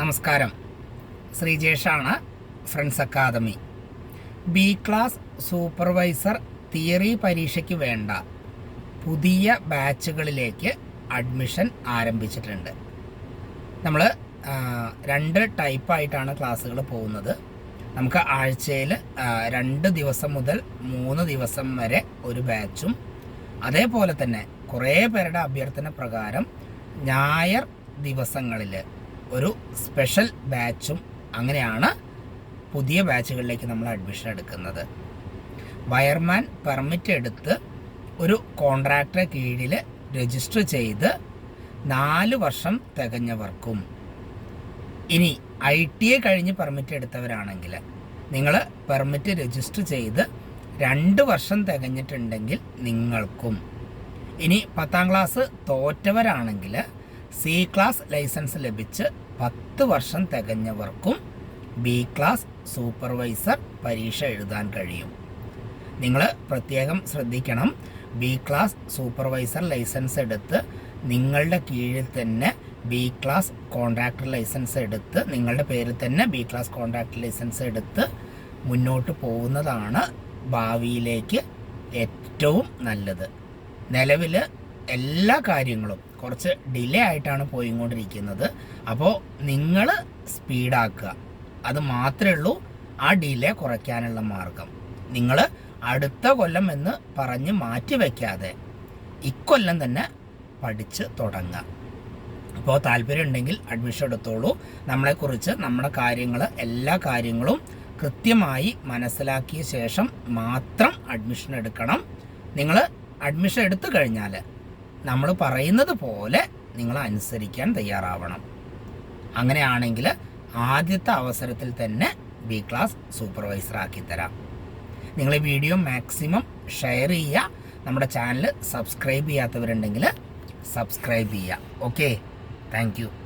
നമസ്കാരം. ശ്രീജേഷാണ് friends academy. B class supervisor theory പരീക്ഷയ്ക്ക് വേണ്ട പുതിയ ബാച്ചുകളിലേക്ക് അഡ്മിഷൻ ആരംഭിച്ചിട്ടുണ്ട്. നമ്മൾ രണ്ട് ടൈപ്പായിട്ടാണ് ക്ലാസ്സുകൾ പോകുന്നത്. നമുക്ക് ആഴ്ചയിൽ രണ്ട് ദിവസം മുതൽ മൂന്ന് ദിവസം വരെ ഒരു ബാച്ചും അതേപോലെ തന്നെ കുറേ പേരുടെ അഭ്യർത്ഥന പ്രകാരം ഞായർ ദിവസങ്ങളിൽ ഒരു സ്പെഷ്യൽ ബാച്ചും അങ്ങനെയാണ് പുതിയ ബാച്ചുകളിലേക്ക് നമ്മൾ അഡ്മിഷൻ എടുക്കുന്നത്. വയർമാൻ പെർമിറ്റ് എടുത്ത് ഒരു കോൺട്രാക്ടറെ കീഴിൽ രജിസ്റ്റർ ചെയ്ത് നാല് വർഷം തികഞ്ഞവർക്കും. ഇനി ഐ ടി എ കഴിഞ്ഞ് പെർമിറ്റ് എടുത്തവരാണെങ്കിൽ നിങ്ങൾ പെർമിറ്റ് രജിസ്റ്റർ ചെയ്ത് രണ്ട് വർഷം തികഞ്ഞിട്ടുണ്ടെങ്കിൽ നിങ്ങൾക്കും. ഇനി പത്താം ക്ലാസ് തോറ്റവരാണെങ്കിൽ സി ക്ലാസ് ലൈസൻസ് ലഭിച്ച് പത്ത് വർഷം തികഞ്ഞവർക്കും ബി ക്ലാസ് സൂപ്പർവൈസർ പരീക്ഷ എഴുതാൻ കഴിയും. നിങ്ങൾ പ്രത്യേകം ശ്രദ്ധിക്കണം. ബി ക്ലാസ് സൂപ്പർവൈസർ ലൈസൻസ് എടുത്ത് നിങ്ങളുടെ കീഴിൽ തന്നെ ബി ക്ലാസ് കോൺട്രാക്ടർ ലൈസൻസ് എടുത്ത് നിങ്ങളുടെ പേരിൽ തന്നെ ബി ക്ലാസ് കോൺട്രാക്ടർ ലൈസൻസ് എടുത്ത് മുന്നോട്ട് പോകുന്നതാണ് ഭാവിയിലേക്ക് ഏറ്റവും നല്ലത്. നിലവിൽ എല്ലാ കാര്യങ്ങളും കുറച്ച് ഡിലേ ആയിട്ടാണ് പോയിക്കൊണ്ടിരിക്കുന്നത്. അപ്പോൾ നിങ്ങൾ സ്പീഡാക്കുക അത് മാത്രമേ ഉള്ളൂ ആ ഡിലേ കുറയ്ക്കാനുള്ള മാർഗം. നിങ്ങൾ അടുത്ത കൊല്ലം എന്ന് പറഞ്ഞ് മാറ്റി വയ്ക്കാതെ ഇക്കൊല്ലം തന്നെ പഠിച്ച് തുടങ്ങുക. അപ്പോൾ താല്പര്യം ഉണ്ടെങ്കിൽ അഡ്മിഷൻ എടുത്തോളൂ. നമ്മളെക്കുറിച്ച് നമ്മുടെ കാര്യങ്ങൾ എല്ലാ കാര്യങ്ങളും കൃത്യമായി മനസ്സിലാക്കിയ ശേഷം മാത്രം അഡ്മിഷൻ എടുക്കണം. നിങ്ങൾ അഡ്മിഷൻ എടുത്തു കഴിഞ്ഞാൽ നമ്മൾ പറയുന്നത് പോലെ നിങ്ങൾ അനുസരിക്കാൻ തയ്യാറാവണം. അങ്ങനെയാണെങ്കിൽ ആദ്യത്തെ അവസരത്തിൽ തന്നെ ബി ക്ലാസ് സൂപ്പർവൈസർ ആക്കി തരാം. നിങ്ങൾ ഈ വീഡിയോ മാക്സിമം ഷെയർ ചെയ്യുക. നമ്മുടെ ചാനൽ സബ്സ്ക്രൈബ് ചെയ്യാത്തവരുണ്ടെങ്കിൽ സബ്സ്ക്രൈബ് ചെയ്യുക. Okay thank